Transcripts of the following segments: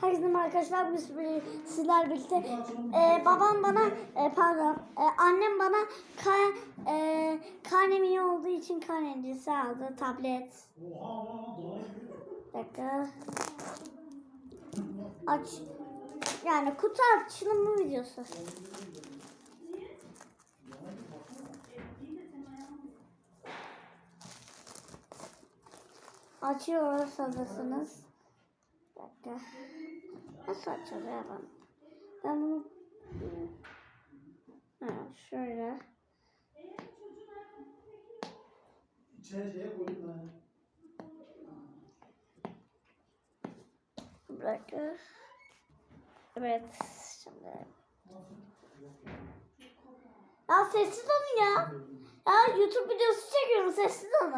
Herkese merhaba arkadaşlar bir- sizler birlikte Ee, babam bana e, pardon e, annem bana ka, e, karnem iyi olduğu için karnemcisi aldı tablet. Dakika. Aç. Yani kutu açılımı videosu. Açıyoruz hazırsınız. Bir dakika. Nasıl açacağız ya ben? Ben bunu... Ha, şöyle. Koyayım ben. Dakika. Evet. Şimdi. Ya sessiz olun ya. Ya YouTube videosu çekiyorum sessiz olun.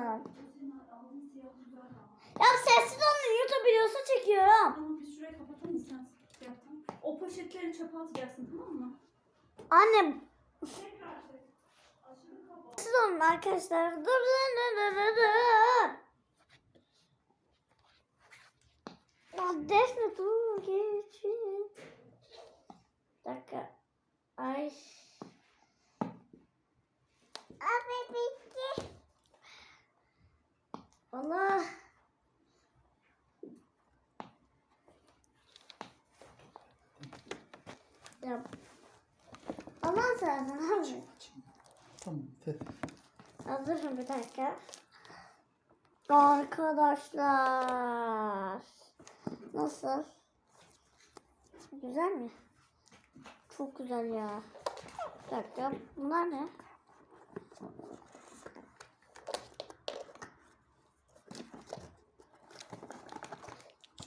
Ya sessiz olun YouTube videosu çekiyorum. Tamam biz şurayı kapatalım sen sıkıntı O poşetleri çöpe atacaksın tamam mı? Kapat. sessiz olun arkadaşlar. Dur dur dur dur dur. Ya Defne dur geçin. Dakika. Ay. Abi bitti. Allah. Ya. Allah sen abi. Tamam. Te. Hazırım bir dakika. Arkadaşlar. Nasıl? Güzel mi? Çok güzel ya. Bir dakika. Bunlar ne?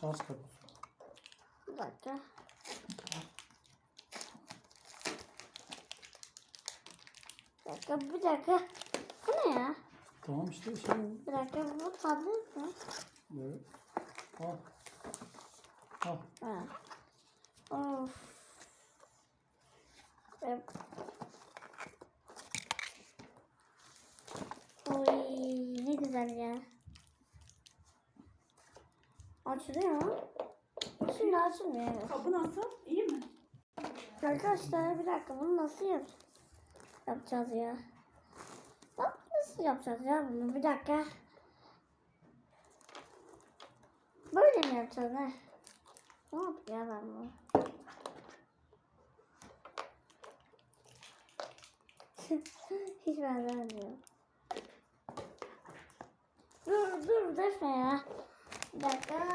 Şans kapısı. Bir dakika. Bir dakika, bir dakika. Bu ne ya? Tamam işte şey. Bir dakika, bu tablet mi? Böyle. Al. Al. Ha. Of. E- Oy ne güzel ya. Açılıyor mu? Şimdi açılmıyor. evet. Kabı nasıl? İyi mi? Arkadaşlar bir dakika bunu nasıl yap yapacağız ya? Bak nasıl yapacağız ya bunu bir dakika. Böyle mi yapacağız ne? Ne yapıyor ben bunu? Hiç benzemiyor. Dur dur Defne ya. Bir dakika.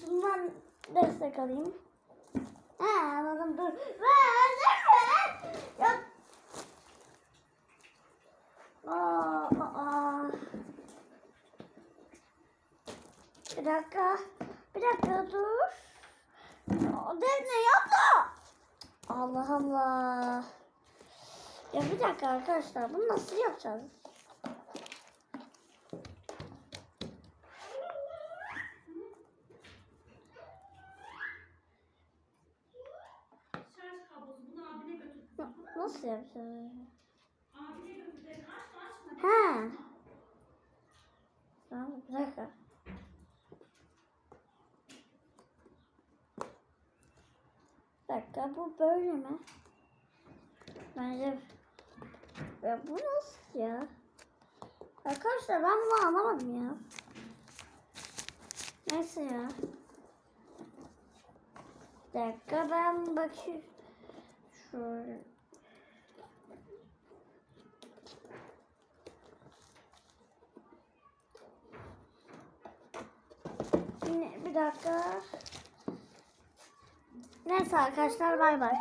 Şundan destek alayım. Ha anladım dur. Ver Defne. Ya. Bir dakika. Bir dakika dur. Aa, Defne yapma. Allah Allah. Ya bir dakika arkadaşlar bunu nasıl yapacağız? Nasıl yapacağız? Ha. Tamam bir dakika. Dakika bu böyle mi? Bence ya bu nasıl ya? Arkadaşlar ben bunu anlamadım ya. Neyse ya. Bir dakika ben bakayım. Şöyle. Yine bir dakika. Neyse arkadaşlar bay bay.